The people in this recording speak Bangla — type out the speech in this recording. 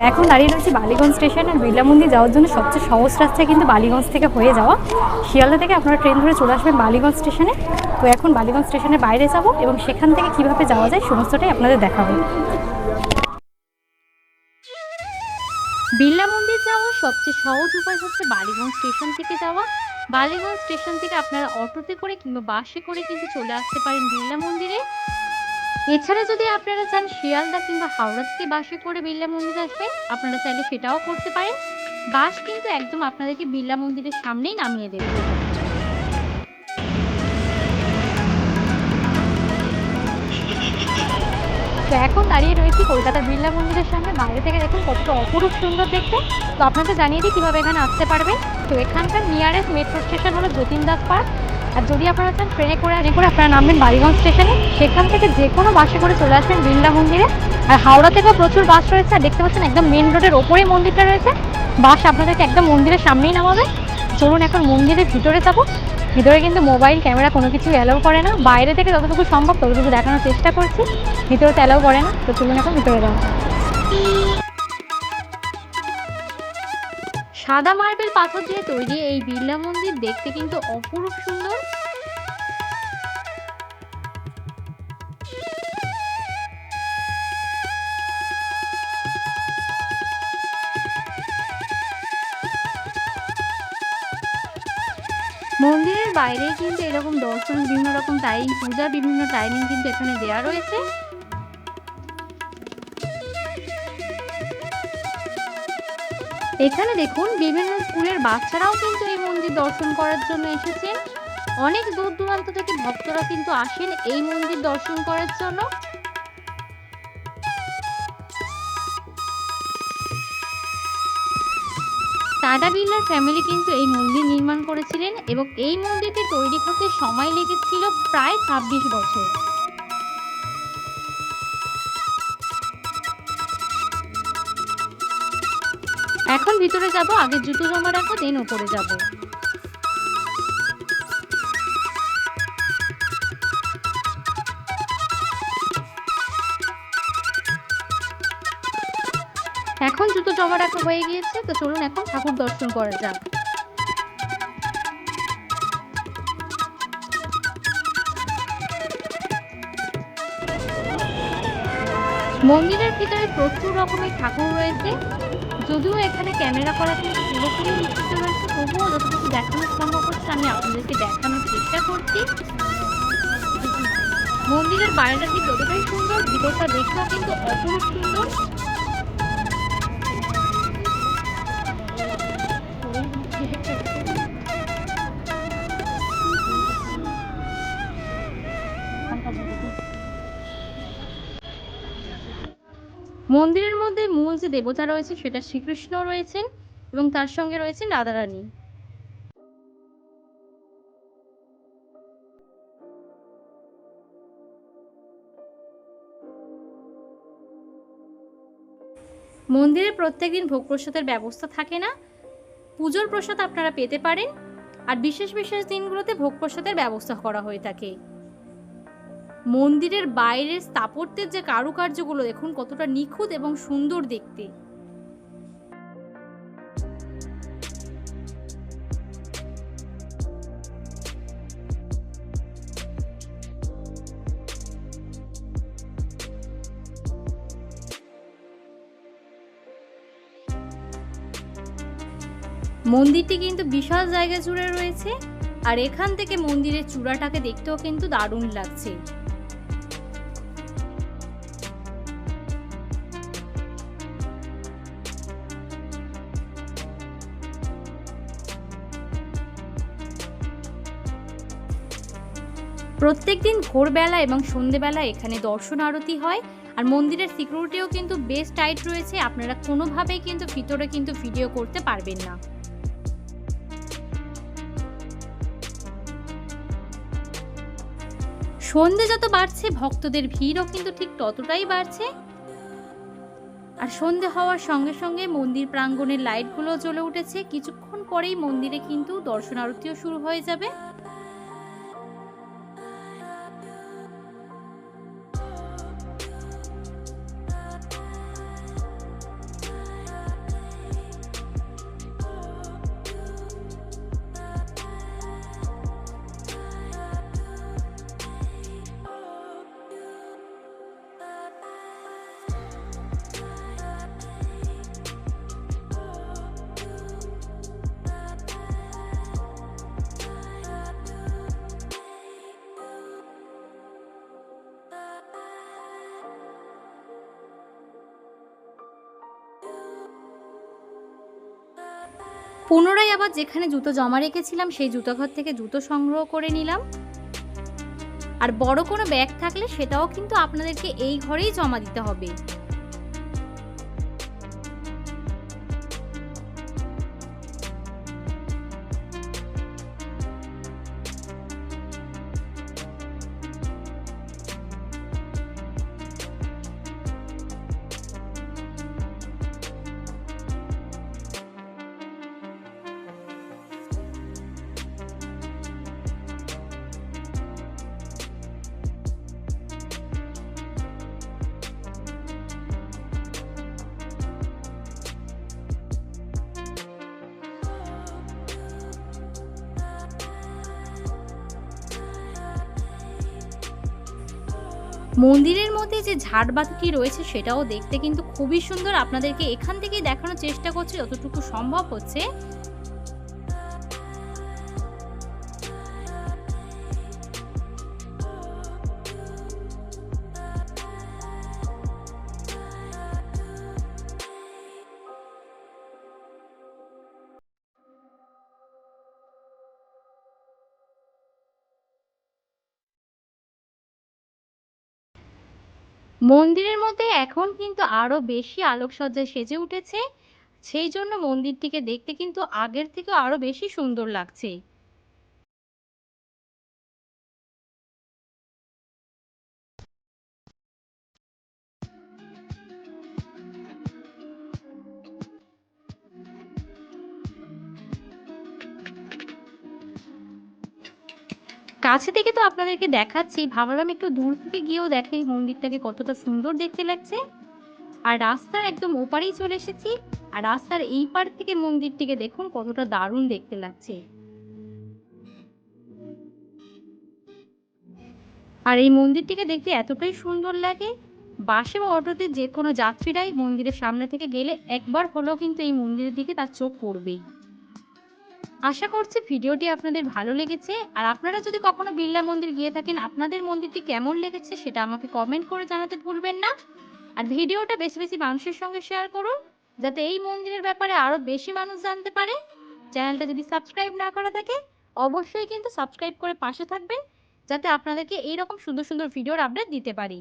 এখন দাঁড়িয়ে রয়েছে বালিগঞ্জ স্টেশন আর বিড়লা মন্দির যাওয়ার জন্য সবচেয়ে সহজ রাস্তা কিন্তু বালিগঞ্জ থেকে হয়ে যাওয়া। শিয়ালদা থেকে আপনারা ট্রেন ধরে চলে আসবেন বালিগঞ্জ স্টেশনে। তো এখন বালিগঞ্জ স্টেশনের বাইরে যাব এবং সেখান থেকে কীভাবে যাওয়া যায় সমস্তটাই আপনাদের দেখাবো। বিড়লা মন্দির যাওয়ার সবচেয়ে সহজ উপায় হচ্ছে বালিগঞ্জ স্টেশন থেকে যাওয়া। বালিগঞ্জ স্টেশন থেকে আপনারা অটোতে করে কিংবা বাসে করে কিন্তু চলে আসতে পারেন বিড়লা মন্দিরে। এছাড়া যদি আপনারা চান শিয়ালদা কিংবা হাওড়া থেকে বাসে করে বিড়লা মন্দিরে আসবেন, আপনারা চাইলে সেটাও করতে পারেন। বাস কিন্তু একদম আপনাদেরকে বিড়লা মন্দিরের সামনেই নামিয়ে দেবে। তো এখন দাঁড়িয়ে রয়েছি কলকাতার বিড়লা মন্দিরের সামনে। বাইরে থেকে দেখুন কতটা অপরূপ সুন্দর দেখতে। তো আপনাকে জানিয়ে দিই কীভাবে এখানে আসতে পারবেন। তো এখানকার নিয়ারেস্ট মেট্রো স্টেশন হলো যতীন দাস পার্ক আর যদি আপনারা চান ট্রেনে করে ট্রেনে করে আপনারা নামবেন বালিগঞ্জ স্টেশনে, সেখান থেকে যে কোনো বাসে করে চলে আসবেন বিড়লা মন্দিরে। আর হাওড়া থেকেও প্রচুর বাস রয়েছে, আর দেখতে পাচ্ছেন একদম মেন রোডের ওপরেই মন্দিরটা রয়েছে। বাস আপনাদেরকে একদম মন্দিরের সামনেই নামাবে। চলুন এখন মন্দিরের ভিতরে যাব। ভিতরে কিন্তু মোবাইল, ক্যামেরা কোনো কিছু অ্যালাউ করে না। বাইরে থেকে যতটুকু সম্ভব ততটুকু দেখানোর চেষ্টা করছি। ভিতরে তো অ্যালাউ করে না, তো চলুন এখন ভিতরে যাব। সাদা মার্বেল পাথর দিয়ে তৈরি এই বিড়লা মন্দির দেখতে কিন্তু অপরূপ সুন্দর। মন্দিরের বাইরে কিন্তু এরকম দর্শন, বিভিন্ন রকম টাইম পূজা, বিভিন্ন টাইমিং কিন্তু এখানে দেওয়া রয়েছে। এখানে দেখুন, বিভিন্ন স্কুলের বাচ্চারাও কিন্তু এই মন্দির দর্শন করার জন্য এসেছেন। অনেক দূর দূরান্ত থেকে ভক্তরা কিন্তু আসেন এই মন্দির দর্শন করার জন্য। টাটা বিড়লার ফ্যামিলি কিন্তু এই মন্দির নির্মাণ করেছিলেন এবং এই মন্দিরটি তৈরি করতে সময় লেগেছিল প্রায় ছাব্বিশ বছর। এখন ভিতরে যাব আগে জুতো জমা রাখব দেন উপরে যাব। এখন জুতো জমা রাখা হয়ে গিয়েছে, তো চলুন এখন ঠাকুর দর্শন করা যাক। মন্দিরের ভিতরে প্রচুর রকমের ঠাকুর রয়েছে। যদিও এখানে ক্যামেরা করা কিন্তু পুরোপুরি নিশ্চিত রয়েছে তবুও যতটুকু দেখানো সম্ভব হচ্ছে, আমি আপনাদেরকে দেখানোর চেষ্টা করছি। মন্দিরের বাইরেটা যতটাই সুন্দর, ভিতরটা দেখতেও কিন্তু অপরূপ সুন্দর। মন্দিরের মধ্যে মূল যে দেবতা রয়েছে সেটা শ্রীকৃষ্ণ রয়েছেন এবং তার সঙ্গে রয়েছেন রাধারানী। মন্দিরে প্রত্যেক দিন ভোগ প্রসাদের ব্যবস্থা থাকে না। পুজোর প্রসাদ আপনারা পেতে পারেন। আর বিশেষ বিশেষ দিনগুলোতে ভোগ প্রসাদের ব্যবস্থা করা হয়ে থাকে। মন্দিরের বাইরের স্থাপত্যের যে কারুকার্যগুলো, দেখুন কতটা নিখুঁত এবং সুন্দর দেখতে। মন্দিরটি কিন্তু বিশাল জায়গা জুড়ে রয়েছে, আর এখান থেকে মন্দিরের চূড়াটাকে দেখতেও কিন্তু দারুণ লাগছে। প্রত্যেকদিন ভোরবেলা এবং সন্ধেবেলা এখানে দর্শন আরতি হয়, আর মন্দিরের সিকিউরিটিও কিন্তু বেশ টাইট রয়েছে, আপনারা কোনোভাবেই কিন্তু ভিতরে কিন্তু ভিডিও করতে পারবেন না। সন্ধে যত বাড়ছে, ভক্তদের ভিড়ও কিন্তু ঠিক ততটাই বাড়ছে। আর সন্ধে হওয়ার সঙ্গে সঙ্গে মন্দির প্রাঙ্গণের লাইটগুলো জ্বলে উঠেছে, কিছুক্ষণ পরেই মন্দিরে কিন্তু দর্শন আরতিও শুরু হয়ে যাবে। পুনরায় আবার যেখানে জুতো জমা রেখেছিলাম, সেই জুতো ঘর থেকে জুতো সংগ্রহ করে নিলাম। আর বড় কোনো ব্যাগ থাকলে সেটাও কিন্তু আপনাদেরকে এই ঘরেই জমা দিতে হবে। মন্দিরের মধ্যে যে ঝাড়বাতিটি রয়েছে সেটাও দেখতে কিন্তু খুবই সুন্দর। আপনাদেরকে এখান থেকেই দেখানোর চেষ্টা করছি, যতটুকু সম্ভব হচ্ছে। মন্দিরের মধ্যে এখন কিন্তু আরও বেশি আলোকসজ্জায় সেজে উঠেছে। সেই জন্য মন্দিরটিকে দেখতে কিন্তু আগের থেকে আরও বেশি সুন্দর লাগছে। কাছে থেকে তো আপনাদেরকে দেখাচ্ছি। ভাবলাম একটু দূর থেকে গিয়েও দেখাই। মন্দিরটাকে কতটা সুন্দর দেখতে লাগছে। আর রাস্তার একদম ওপারেই চলে এসেছি। আর রাস্তার এই পার থেকে মন্দিরটিকে দেখুন, কতটা দারুণ দেখতে লাগছে। আর এই মন্দিরটিকে দেখতে এতটাই সুন্দর লাগে, বাসে বা অটোতে যে কোনো যাত্রীরাই মন্দিরের সামনে থেকে গেলে একবার হলেও কিন্তু এই মন্দিরের দিকে তার চোখ পড়বেই। আশা করছি ভিডিওটি আপনাদের ভালো লেগেছে। আর আপনারা যদি কখনো বিড়লা মন্দির গিয়ে থাকেন, আপনাদের মন্দিরটি কেমন লেগেছে সেটা আমাকে কমেন্ট করে জানাতে ভুলবেন না। আর ভিডিওটা বেশি বেশি মানুষের সঙ্গে শেয়ার করুন, যাতে এই মন্দিরের ব্যাপারে আরও বেশি মানুষ জানতে পারে। চ্যানেলটা যদি সাবস্ক্রাইব না করা থাকে, অবশ্যই কিন্তু সাবস্ক্রাইব করে পাশে থাকবেন, যাতে আপনাদেরকে এইরকম সুন্দর সুন্দর ভিডিওর আপডেট দিতে পারি।